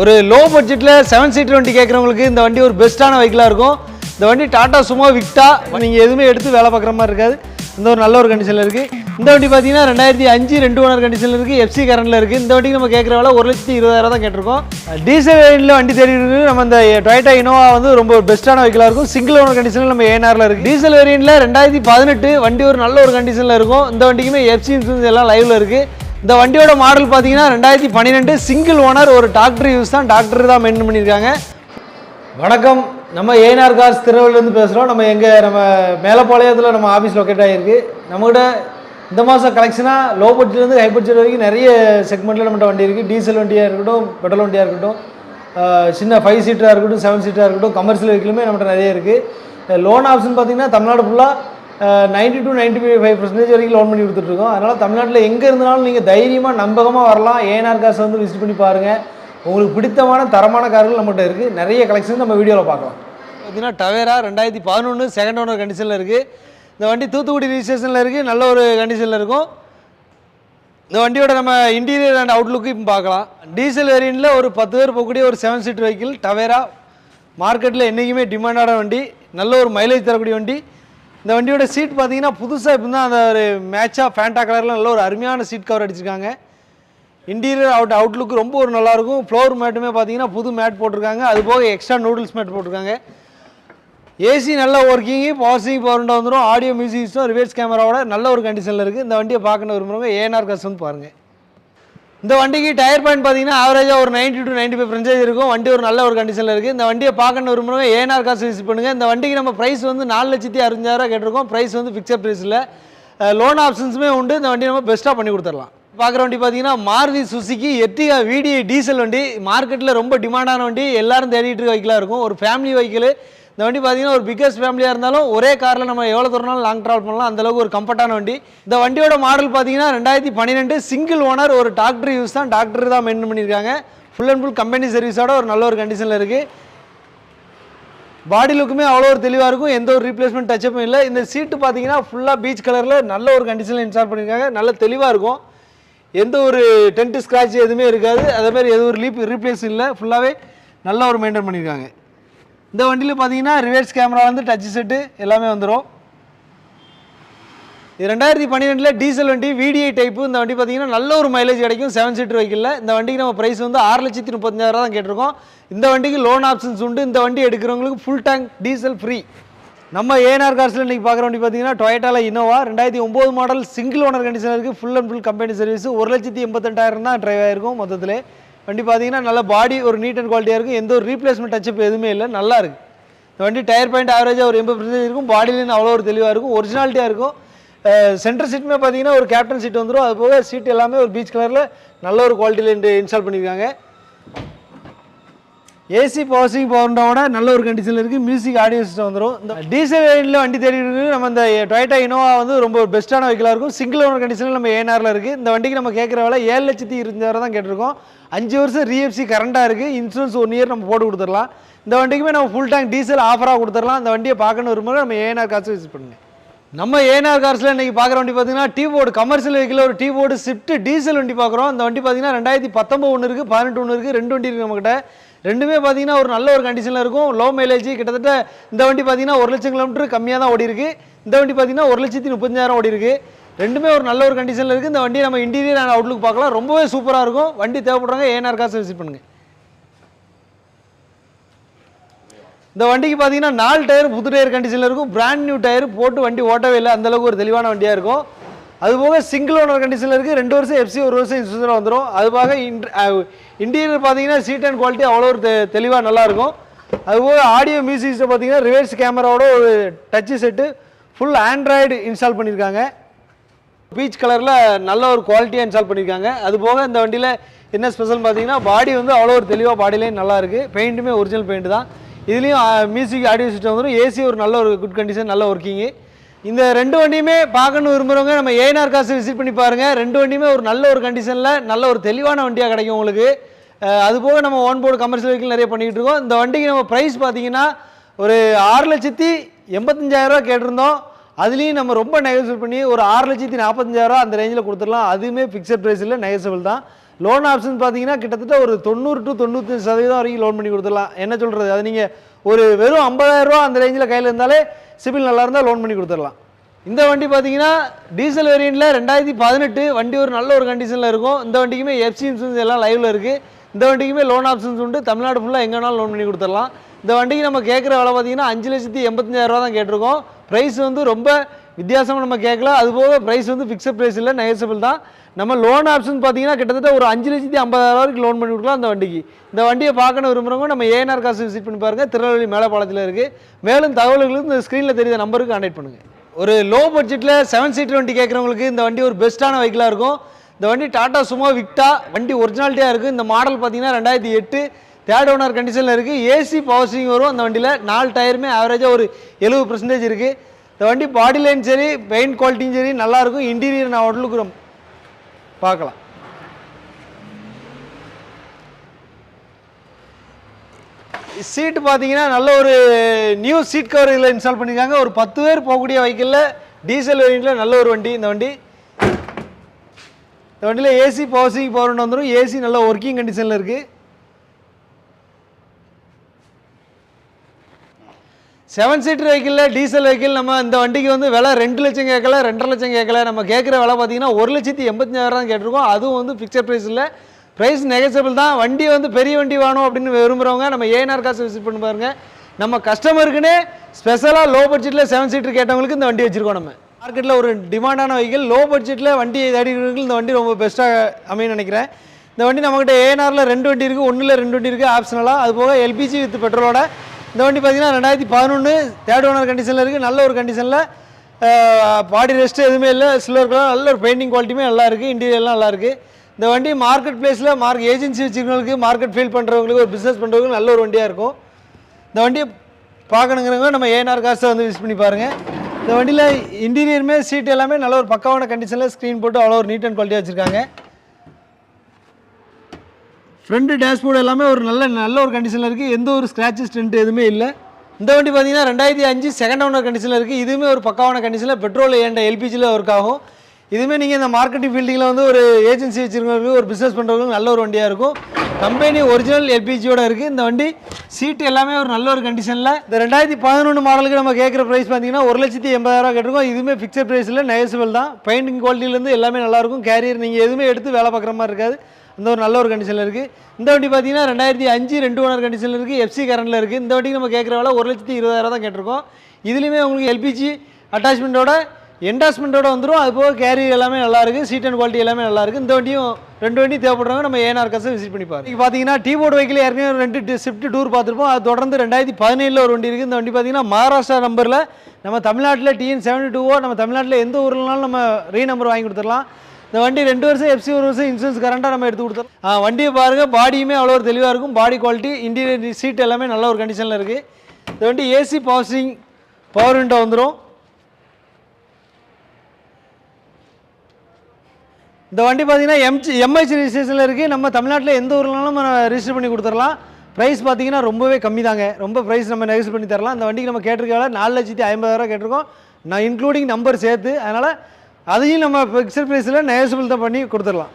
ஒரு லோ பட்ஜெட்டில் seven seater வண்டி கேட்குறவங்களுக்கு இந்த வண்டி ஒரு பெஸ்ட்டான வெஹிக்கிளாக இருக்கும். இந்த வண்டி டாட்டா சும்மா விக்டா நீங்கள் எதுவுமே எடுத்து வேலை பார்க்குற மாதிரி இருக்காது. இந்த ஒரு நல்ல ஒரு கண்டிஷனில் இருக்குது இந்த வண்டி பார்த்தீங்கன்னா ரெண்டாயிரத்தி அஞ்சு ரெண்டு ஓனர் கண்டிஷனில் இருக்குது எஃப்சி கரண்டில் இருக்குது இந்த வண்டிக்கு நம்ம கேட்குற வேலை ஒரு லட்சத்தி இருபதாயிரம் தான் கேட்டிருக்கோம். டீசல் வேனில் வண்டி தேடி இருக்கு. நம்ம இந்த டொயட்டா இனோவா வந்து ரொம்ப பெஸ்ட்டான வெஹிக்கிளாக இருக்கும். சிங்கிள் ஓனர் கண்டிஷனில் நம்ம ஏனாரில் இருக்குது டீசல் வேரியண்ட்டில் ரெண்டாயிரத்தி பதினெட்டு வண்டி ஒரு நல்ல ஒரு கண்டிஷனில் இருக்கும். இந்த வண்டிக்குமே எஃப்சி இன்சூரன்ஸ் எல்லாம் லைவில் இருக்குது இந்த வண்டியோட மாடல் பார்த்தீங்கன்னா ரெண்டாயிரத்தி பன்னிரெண்டு சிங்கிள் ஓனர் ஒரு டாக்டர் யூஸ் தான் டாக்டர் தான் மெயின்டைன் பண்ணியிருக்காங்க. வணக்கம். நம்ம ஏஎன்ஆர் கார்ஸ் திருநெல்வேலிருந்து பேசுகிறோம் நம்ம எங்கே நம்ம மேலப்பாளையத்தில் நம்ம ஆஃபீஸ் லொக்கேட் ஆகிருக்கு நம்மகிட்ட இந்த மாதம் கலெக்ஷனாக லோ பட்ஜெட்லேருந்து ஹை பட்ஜெட் வரைக்கும் நிறைய செக்மெண்ட்டில் நம்மகிட்ட வண்டி இருக்குது டீசல் வண்டியாக இருக்கட்டும் பெட்ரோல் வண்டியாக இருக்கட்டும் சின்ன ஃபைவ் சீட்டராக இருக்கட்டும் செவன் சீட்டராக இருக்கட்டும் கமர்ஷியல் வெஹிக்கிளுமே நம்மகிட்ட நிறைய இருக்குது லோன் ஆப்ஷன் பார்த்தீங்கன்னா தமிழ்நாடு ஃபுல்லாக ninety to ninety five percentage வரைக்கும் லோன் பண்ணி கொடுத்துட்ருக்கோம். அதனால் தமிழ்நாட்டில் எங்கே இருந்தாலும் நீங்கள் தைரியமாக நம்பகமாக வரலாம். ஏஎன்ஆர் காசை வந்து விசிட் பண்ணி பாருங்கள் உங்களுக்கு பிடித்தமான தரமான கார்கள் நம்மகிட்ட இருக்குது நிறைய கலெக்ஷன் நம்ம வீடியோவில் பார்க்கலாம். பார்த்தீங்கன்னா டவேரா ரெண்டாயிரத்தி பதினொன்று செகண்ட் ஓனர் கண்டிஷனில் இருக்குது இந்த வண்டி தூத்துக்குடி ரிஜிஸ்ட்ரேஷனில் இருக்குது நல்ல ஒரு கண்டிஷனில் இருக்கும். இந்த வண்டியோட நம்ம இன்டீரியர் அண்ட் அவுட்லுக்கு இப்போ பார்க்கலாம். டீசல் வேரியண்ட்டில் ஒரு பத்து பேர் போகக்கூடிய ஒரு செவன் சீட் வெஹிக்கிள் டவேரா மார்க்கெட்டில் என்றைக்குமே டிமாண்டான வண்டி. நல்ல ஒரு மைலேஜ் தரக்கூடிய வண்டி. இந்த வண்டியோட சீட் பார்த்தீங்கன்னா புதுசாக இப்போ தான் அந்த ஒரு மேட்சாக ஃபேண்டா கலரில் நல்ல ஒரு அருமையான சீட் கவர் அடிச்சிருக்காங்க. இன்டீரியர் அவுட் அவுட்லுக்கு ரொம்ப ஒரு நல்லாயிருக்கும். ஃப்ளோர் மேட்டுமே பார்த்தீங்கன்னா புது மேட் போட்டிருக்காங்க. அது போக எக்ஸ்ட்ரா நூடுல்ஸ் மேட் போட்டிருக்காங்க. ஏசி நல்ல ஒர்க்கிங்கு பவர் சிங் பவர் வந்துடும் ஆடியோ மியூசிக்ஸும் ரிவர்ஸ் கேமராவோட நல்ல ஒரு கண்டிஷனில் இருக்குது இந்த வண்டியை பார்க்கணும் விரும்புகிறவங்க ஏஎன்ஆர் கஸ் வந்து பாருங்கள் இந்த வண்டிக்கு டயர் பாயிண்ட் பார்த்தீங்கன்னா ஆவரேஜாக ஒரு 90 டு 95% ஃபைவ் ஃப்ரெஞ்சேஜ் இருக்கும். வண்டி ஒரு நல்ல ஒரு கண்டிஷனில் இருக்குது இந்த வண்டியை பார்க்கணும் விரும்புகிறவங்க ஏஎன்ஆர் காசு விசிட் பண்ணுங்கள் இந்த வண்டிக்கு நம்ம ப்ரைஸ் வந்து நாலு லட்சத்தி அறுபஞ்சாயிரம் கேட்டிருக்கோம். ப்ரைஸ் வந்து ஃபிக்ஸட் ப்ரைஸில் லோன் ஆப்ஷன்ஸுமே உண்டு. இந்த வண்டி நம்ம பெஸ்ட்டாக பண்ணி கொடுத்துடலாம். பார்க்குற வண்டி பார்த்தீங்கன்னா Maruti Suzuki Ertiga VDI diesel வண்டி. மார்க்கெட்டில் ரொம்ப டிமாண்டான வண்டி. எல்லாரும் தேடிட்டு இருக்க வெஹிக்கிளாக இருக்கும். ஒரு ஃபேமிலி வெஹிக்கிள் இந்த வண்டி பார்த்தீங்கன்னா ஒரு பிக்கஸ்ட் ஃபேமிலியாக இருந்தாலும் ஒரே காரில் நம்ம எவ்வளோ தூரம்னாலும் லாங் ட்ராவல் பண்ணலாம். அந்த அளவுக்கு ஒரு கம்ஃபர்ட்டான வண்டி. இந்த வண்டியோட மாடல் பார்த்தீங்கன்னா ரெண்டாயிரத்தி பன்னிரெண்டு சிங்கிள் ஓனர் ஒரு டாக்டர் யூஸ் தான். டாக்டர் தான் மெயின்டைன் பண்ணியிருக்காங்க. ஃபுல் அண்ட் ஃபுல் கம்பெனி சர்வீஸோட ஒரு நல்ல ஒரு கண்டிஷனில் இருக்குது பாடி லுக்குமே அவ்வளோ ஒரு தெளிவாக இருக்கும். எந்த ஒரு ரீப்ளேஸ்மெண்ட் டச்சப்பும் இல்லை. இந்த சீட்டு பார்த்தீங்கன்னா ஃபுல்லாக பீச் கலரில் நல்ல ஒரு கண்டிஷனில் இன்ஸ்டால் பண்ணியிருக்காங்க. நல்ல தெளிவாக இருக்கும். எந்த ஒரு டென்ட் ஸ்க்ராட்ச் எதுவுமே இருக்காது. அதே மாதிரி எதுவும் ஒரு லீப் ரீப்ளேஸ் இல்லை. ஃபுல்லாகவே நல்லா ஒரு மெயின்டைன் பண்ணியிருக்காங்க. இந்த வண்டியில் பார்த்தீங்கன்னா ரிவர்ஸ் கேமராலேருந்து வந்து டச் செட்டு எல்லாமே வந்துடும் இது ரெண்டாயிரத்தி பன்னிரெண்டில் டீசல் வண்டி விடிஐ டைப்பு இந்த வண்டி பார்த்தீங்கன்னா நல்ல ஒரு மைலேஜ் கிடைக்கும். செவன் சீட்டர் வெஹிக்கிளில் இந்த வண்டிக்கு நம்ம ப்ரைஸ் வந்து ஆறு லட்சத்தி முப்பத்தஞ்சாயிரம் தான் கேட்டிருக்கோம். இந்த வண்டிக்கு லோன் ஆப்ஷன்ஸ் உண்டு. இந்த வண்டி எடுக்கிறவங்களுக்கு ஃபுல் டேங்க் டீசல் ஃப்ரீ நம்ம ஏஎன்ஆர் கார்ஸில் இன்றைக்கி பார்க்குற வண்டி பார்த்தீங்கன்னா டொயேட்டாவில் இனோவா ரெண்டாயிரத்தி ஒம்பது மாடல் சிங்கிள் ஓனர் கண்டிஷன் இருக்குது full and full company service ஒரு லட்சத்தி எண்பத்தெண்டாயிரம் தான் ட்ரைவ் ஆயிருக்கும் மொத்தத்தில். வண்டி பார்த்தீங்கன்னா நல்ல பாடி ஒரு நீட் அண்ட் குவாலிட்டியாக இருக்கும். எந்த ஒரு ரீப்ளேஸ்மெண்ட் டச்சப் எதுவுமே இல்லை. நல்லா இருக்குது இந்த வண்டி டயர் பாயிண்ட் ஆவரேஜாக ஒரு எண்பது பர்சன்டேஜ் இருக்கும். பாடியிலேருந்து அவ்வளோ ஒரு தெளிவாக இருக்கும். ஒரிஜினாலிட்டியாக இருக்கும். சென்டர் சீட்டுமே பார்த்தீங்கன்னா ஒரு கேப்டன் சீட் வந்துடும் அது போக சீட் எல்லாமே ஒரு பீச் கலரில் நல்ல ஒரு குவாலிட்டியில் இன்ஸ்டால் பண்ணியிருக்காங்க ஏசி பவர்சிங் பவர்ண்டோட நல்ல ஒரு கண்டிஷனில் இருக்குது மியூசிக் ஆடியோ சிஸ்டம் வந்துடும் இந்த டீசல் வேரியண்ட்டில் வண்டி தேடி இருக்கு நம்ம இந்த டொயட்டா இனோவா வந்து ரொம்ப பெஸ்ட்டான வெஹிக்கிளாக இருக்கும். சிங்கிள் ஓனர் கண்டிஷனில் நம்ம ஏஎன்ஆரில் இருக்குது இந்த வண்டிக்கு நம்ம கேட்குற வேலை ஏழு லட்சத்தி இருபதாயிரம் தான் கேட்டிருக்கோம். அஞ்சு வருஷம் ரீஎஃப்சி கரண்டாக இருக்குது இன்சூரன்ஸ் ஒன் இயர் நம்ம போட்டு கொடுத்துடலாம். இந்த வண்டிக்குமே நம்ம ஃபுல் டேங்க் டீசல் ஆஃபராக கொடுத்துடலாம். இந்த வண்டியை பார்க்கணும் வரும்போது நம்ம ஏஎன்ஆர் காசு விசிட் பண்ணுங்கள் நம்ம ஏஎன்ஆர் கார்ஸில் இன்றைக்கி பார்க்குற வண்டி பார்த்தீங்கன்னா டீ போர்டு கமர்ஷியல் வெஹிக்கில் ஒரு டீ போர்டு ஸ்விஃப்ட் டீசல் வண்டி பார்க்குறோம். அந்த வண்டி பார்த்தீங்கன்னா ரெண்டாயிரத்தி பத்தொம்பது ஒன்று இருக்குது பதினெட்டு ஒன்று இருக்குது ரெண்டு வண்டி இருக்குது நம்மக்கிட்ட ரெண்டுமே பார்த்தீங்கன்னா ஒரு நல்ல ஒரு கண்டிஷனில் இருக்கும். லோ மைலேஜ் கிட்டத்தட்ட இந்த வண்டி பார்த்தீங்கன்னா ஒரு லட்சம் கிலோமீட்டர் கம்மியாக தான் ஓடி இருக்குது இந்த வண்டி பார்த்தீங்கன்னா ஒரு லட்சத்தி முப்பத்தஞ்சாயிரம் ஓடி இருக்குது ரெண்டுமே ஒரு நல்ல ஒரு கண்டிஷனில் இருக்குது இந்த வண்டியை நம்ம இன்டீரியர் அண்ட் அவுட்லுக் பார்க்கலாம். ரொம்பவே சூப்பராக இருக்கும். வண்டி தேவைப்படுறாங்க ஏஎன்ஆர் காசு விசிட் பண்ணுங்கள் இந்த வண்டிக்கு பார்த்தீங்கன்னா நாலு டயர் புது டயர் கண்டிஷனில் இருக்கும். பிராண்ட் நியூ டயர் போட்டு வண்டி ஓட்டவே இல்லை. அந்தளவுக்கு ஒரு தெளிவான வண்டியாக இருக்கும். அது போக சிங்கிள் ஓனர் கண்டிஷனில் இருக்குது ரெண்டு வருஷம் எஃப்சி ஒரு வருஷம் இன்சூரன்ஸ் வந்துடும் அது போக இன்டீரியர் பார்த்தீங்கன்னா சீட் அண்ட் குவாலிட்டி அவ்வளோ ஒரு தெ- தெளிவாக நல்லாயிருக்கும். அதுபோக ஆடியோ மியூசிக்ஸை பார்த்தீங்கன்னா ரிவர்ஸ் கேமராவோட ஒரு touch set full Android install பண்ணியிருக்காங்க. பீச் கலரில் நல்ல ஒரு குவாலிட்டியாக இன்ஸ்டால் பண்ணியிருக்காங்க. அது போக இந்த வண்டியில் என்ன ஸ்பெஷல் பார்த்தீங்கன்னா பாடி வந்து அவ்வளோ ஒரு தெளிவாக பாடிலையும் நல்லா இருக்குது பெயிண்ட்டுமே ஒரிஜினல் பெயிண்ட் தான். இதுலேயும் மியூசிக் ஆடியோ சிஸ்டம் வந்துடும் ஏசி ஒரு நல்ல ஒரு குட் கண்டிஷன் நல்ல ஒர்க்கிங்கு இந்த ரெண்டு வண்டியுமே பார்க்கணும் விரும்புகிறவங்க நம்ம ஏஎன்ஆர் காசு விசிட் பண்ணி பாருங்கள் ரெண்டு வண்டியுமே ஒரு நல்ல ஒரு கண்டிஷனில் நல்ல ஒரு தெளிவான வண்டியாக கிடைக்கும் உங்களுக்கு. அதுபோக அது போக நம்ம ஒன் போர்டு கமர்ஷியல் வெஹிக்கிள் நிறைய பண்ணிகிட்டு இருக்கோம். இந்த வண்டிக்கு நம்ம ப்ரைஸ் பார்த்தீங்கன்னா ஒரு ஆறு லட்சத்தி எண்பத்தஞ்சாயிரரூவா கேட்டிருந்தோம். அதுலேயும் நம்ம ரொம்ப நெகோசியேட் பண்ணி ஒரு ஆறு லட்சத்தி நாற்பத்தஞ்சாயிரரூவா அந்த ரேஞ்சில் கொடுத்துடலாம். அதுவுமே ஃபிக்ஸட் ப்ரைஸில் இல்லை தான். லோன் ஆப்ஷன் பார்த்தீங்கன்னா கிட்டத்தட்ட ஒரு தொண்ணூறு டு தொண்ணூற்றி சதவீதம் வரைக்கும் லோன் பண்ணி கொடுத்துடலாம். என்ன சொல்கிறது அது நீங்கள் ஒரு வெறும் 50000 ரூபா அந்த ரேஞ்சில் கையில் இருந்தாலே சிபில் நல்லா இருந்தால் லோன் பண்ணி கொடுத்துடலாம். இந்த வண்டி பார்த்தீங்கன்னா டீசல் வேரியண்ட்டில் ரெண்டாயிரத்தி பதினெட்டு வண்டி ஒரு நல்ல ஒரு கண்டிஷனில் இருக்கும். இந்த வண்டிக்குமே எஃப்சி இன்சூரன்ஸ் எல்லாம் லைவில் இருக்குது இந்த வண்டிக்குமே லோன் ஆப்ஷன்ஸ் உண்டு. தமிழ்நாடு ஃபுல்லாக எங்கே வேணாலும் லோன் பண்ணி கொடுத்துடலாம். இந்த வண்டிக்கு நம்ம கேட்குற விலை பார்த்தீங்கன்னா அஞ்சு லட்சத்தி எண்பத்தஞ்சாயிரம் ரூபா தான் கேட்டிருக்கோம். ப்ரைஸ் வந்து ரொம்ப வித்தியாசமாக நம்ம கேட்கல அதுபோக ப்ரைஸ் வந்து ஃபிக்ஸட் ப்ரைஸ் இல்லை நெகசபிள் தான். நம்ம லோன் ஆப்ஷன் பார்த்தீங்கன்னா கிட்டத்தட்ட ஒரு அஞ்சு லட்சத்தி ஐம்பதாயிரம் வரைக்கும் லோன் பண்ணி கொடுக்கலாம் அந்த வண்டிக்கு. இந்த வண்டியை பார்க்கணும் விரும்புகிறவங்க நம்ம ஏஎன்ஆர் காசு விசிட் பண்ணி பாருங்கள் திருநெல்வேலி மேலப்பாளத்தில் இருக்குது மேலும் தகவல்களுக்கு இந்த ஸ்க்ரீனில் தெரியுற நம்பருக்கு கான்டாக்ட் பண்ணுங்கள் ஒரு லோ பட்ஜெட்டில் செவன் சீட்டர் வண்டி கேட்குறவங்களுக்கு இந்த வண்டி ஒரு பெஸ்ட்டான வெஹிக்கிளாக இருக்கும். இந்த வண்டி டாடா சுமோ விக்டா வண்டி ஒரிஜினாலிட்டியாக இருக்குது இந்த மாடல் பார்த்தீங்கன்னா ரெண்டாயிரத்தி எட்டு தேர்ட் ஓனர் கண்டிஷனில் இருக்குது ஏசி பவர் ஸ்டீரிங் வரும் அந்த வண்டியில். நாலு டயருமே ஆவரேஜாக ஒரு எழுபது பர்சன்டேஜ் இருக்குது இந்த வண்டி பாடி லைன் சரி பெயிண்ட் குவாலிட்டியும் சரி நல்லாயிருக்கும் இன்டீரியர் நான் உடலுக்கு பார்க்கலாம். சீட்டு பார்த்தீங்கன்னா நல்ல ஒரு நியூ சீட் கவர் இதில் இன்ஸ்டால் பண்ணியிருக்காங்க. ஒரு பத்து பேர் போகக்கூடிய வெஹிக்கிளில் டீசல் வேரியண்ட்டில் நல்ல ஒரு வண்டி. இந்த வண்டி. இந்த வண்டியில் ஏசி பவர் சீங் பவர் வந்துடும் ஏசி நல்ல ஒர்க்கிங் கண்டிஷனில் இருக்குது செவன் சீட்டர் வெஹிக்கிளில் டீசல் வெஹிக்கிள் நம்ம இந்த வண்டிக்கு வந்து விலை ரெண்டு லட்சம் கேட்கல ரெண்டரை லட்சம் கேட்கல. நம்ம கேட்குற விலை பார்த்தீங்கன்னா ஒரு லட்சத்தி எண்பத்தஞ்சாயிரம் தான் கேட்டிருக்கோம். அதுவும் வந்து ஃபிக்ஸட் ப்ரைஸ் இல்லை. ப்ரைஸ் நெகசபிள் தான். வண்டி வந்து பெரிய வண்டி வேணும் அப்படின்னு விரும்புகிறவங்க நம்ம ஏஎன்ஆர் காசு விசிட் பண்ணி பாருங்கள் நம்ம கஸ்டமருக்குன்னே ஸ்பெஷலாக லோ பட்ஜெட்டில் செவன் சீட்டர் கேட்டவங்களுக்கு இந்த வண்டி வச்சுருக்கோம் நம்ம. மார்க்கெட்டில் ஒரு டிமாண்டான வெஹிக்கிள் லோ பட்ஜெட்டில் வண்டி தேடிக்கிறவங்களுக்கு இந்த வண்டி ரொம்ப பெஸ்ட்டாக அமையும் நினைக்கிறேன். இந்த வண்டி நம்மகிட்ட ஏஎன்ஆரில் ரெண்டு வண்டி இருக்குது ஒன்றில் ரெண்டு வண்டி இருக்குது ஆப்ஷனலாக அது போக எல்பிஜி வித் பெட்ரோலோட இந்த வண்டி பார்த்தீங்கன்னா ரெண்டாயிரத்தி பதினொன்று தேர்ட் ஓனர் கண்டிஷனில் இருக்குது நல்ல ஒரு கண்டிஷனில் பாடி ரெஸ்ட் எதுவுமே இல்லை. சில்வர் கலர் நல்ல ஒரு பெயிண்டிங் குவாலிட்டியுமே நல்லா இருக்குது இன்டீரியர்லாம் நல்லா இருக்குது இந்த வண்டி மார்க்கெட் பிளேஸில் மார்க் ஏஜென்சி வச்சுருக்கவங்களுக்கு மார்க்கெட் ஃபீல் பண்ணுறவங்களுக்கு ஒரு பிஸ்னஸ் பண்ணுறவங்களுக்கு நல்ல ஒரு வண்டியாக இருக்கும். இந்த வண்டியை பார்க்கணுங்கிறவங்க நம்ம ஏஎன்ஆர் காசை வந்து விசிட் பண்ணி பாருங்கள் இந்த வண்டியில் இன்டீரியருமே சீட் எல்லாமே நல்ல ஒரு பக்காவான கண்டிஷனில் ஸ்க்ரீன் போட்டு அவ்வளோ ஒரு நீட் அண்ட் குவாலிட்டியாக வச்சுருக்காங்க. ஃப்ரண்ட் டேஷ்போர்டு எல்லாமே ஒரு நல்ல நல்ல ஒரு கண்டிஷனில் இருக்குது எந்த ஒரு ஸ்க்ராச்சஸ் ஸ்டென்ட் எதுவுமே இல்லை. இந்த வண்டி பார்த்தீங்கன்னா ரெண்டாயிரத்தி அஞ்சு செகண்ட் ஓனர் கண்டிஷனில் இருக்குது இதுவுமே ஒரு பக்காவான கண்டிஷனில் பெட்ரோல் ஏண்ட எல்பிஜியில் ஒர்க் ஆகும். இதுவுமே நீங்கள் இந்த மார்க்கெட்டிங் ஃபீல்டிங்கில் வந்து ஒரு ஏஜென்சி வச்சுருக்கவங்களுக்கு ஒரு பிஸ்னஸ் பண்ணுறவங்களுக்கு நல்ல ஒரு வண்டியாக இருக்கும். கம்பெனி ஒரிஜினல் எல்பிஜியோட இருக்குது இந்த வண்டி சீட் எல்லாமே ஒரு நல்ல ஒரு கண்டிஷனில் இந்த ரெண்டாயிரத்தி பதினொன்று மாடலுக்கு நம்ம கேட்குற ப்ரைஸ் பார்த்தீங்கன்னா ஒரு லட்சத்தி எண்பதாயிரம் கேட்டிருக்கோம். இதுவுமே ஃபிக்ஸட் ப்ரைஸில் நெகசிபிள் தான். பெயிண்டிங் குவாலிட்டிலேருந்து எல்லாமே நல்லாயிருக்கும் கேரியர் நீங்கள் எதுவுமே எடுத்து வேலை பார்க்குற மாதிரி இருக்காது. இந்த ஒரு நல்ல ஒரு கண்டிஷனில் இருக்குது இந்த வண்டி பார்த்தீங்கன்னா ரெண்டாயிரத்தி அஞ்சு ரெண்டு ஓனர் கண்டிஷனில் இருக்குது எஃப்சி கரண்டில் இருக்குது இந்த வண்டிக்கு நம்ம கேட்குற வேலை ஒரு லட்சத்தி இருபதாயிரம் தான் கேட்டிருக்கோம். இதுலேயுமே உங்களுக்கு எல்பிஜி அட்டாச்மெண்ட்டோட என்டாஸ்மெண்ட்டோட வந்துடும் அது போக கேரியர் எல்லாமே நல்லாயிருக்கு சீட் அண்ட் குவாலிட்டி எல்லாமே நல்லாயிருக்கு இந்த வண்டியும் ரெண்டு வண்டி தேவைப்படுறவங்க நம்ம ஏஎன்ஆர் காசை விசிட் பண்ணி பாருங்க. இங்கே பார்த்தீங்கன்னா டீ போர்டு வைக்கில் ஏற்கனவே ரெண்டு ஷிஃப்ட் டூர் பார்த்துருப்போம். அது தொடர்ந்து ரெண்டாயிரத்தி பதினேழில் ஒரு வண்டி இருக்குது இந்த வண்டி பார்த்தீங்கன்னா மகாராஷ்டிரா நம்பரில் நம்ம தமிழ்நாட்டில் டிஎன் செவன்டி டூவோ நம்ம தமிழ்நாட்டில் எந்த ஊர்லனாலும் நம்ம ரீ நம்பர் வாங்கி கொடுத்துடலாம். இந்த வண்டி ரெண்டு வருஷம் எஃப்சி ஒரு வருஷம் இன்சூரன்ஸ் கரண்ட்டாக நம்ம எடுத்து கொடுத்தோம். வண்டியை பாருங்கள் பாடியுமே அவ்வளோ ஒரு தெளிவாக இருக்கும். பாடி குவாலிட்டி இன்டீரியர் சீட் எல்லாமே நல்ல ஒரு கண்டிஷனில் இருக்குது இந்த வண்டி ஏசி பாசிங் பவர் விண்டோ வந்துடும் இந்த வண்டி பார்த்தீங்கன்னா எம்ஜி எம்ஐசி ரிஜிஸ்ட்ரேஷனில் இருக்குது நம்ம தமிழ்நாட்டில் எந்த ஊர்லனாலும் நம்ம ரிஜிஸ்டர் பண்ணி கொடுத்துடலாம். ப்ரைஸ் பார்த்தீங்கன்னா ரொம்பவே கம்மி தாங்க ரொம்ப ப்ரைஸ் நம்ம நெகஸ்ட் பண்ணி தரலாம். இந்த வண்டிக்கு நம்ம கேட்டிருக்க நாலு லட்சத்தி ஐம்பதாயிரம் கேட்டிருக்கோம். நான் இன்க்ளூடிங் நம்பர் சேர்த்து அதனால் அதையும் நம்ம ஃபிக்ஸட் ப்ரைஸில் நெகசிபிள் தான் பண்ணி கொடுத்துடலாம்.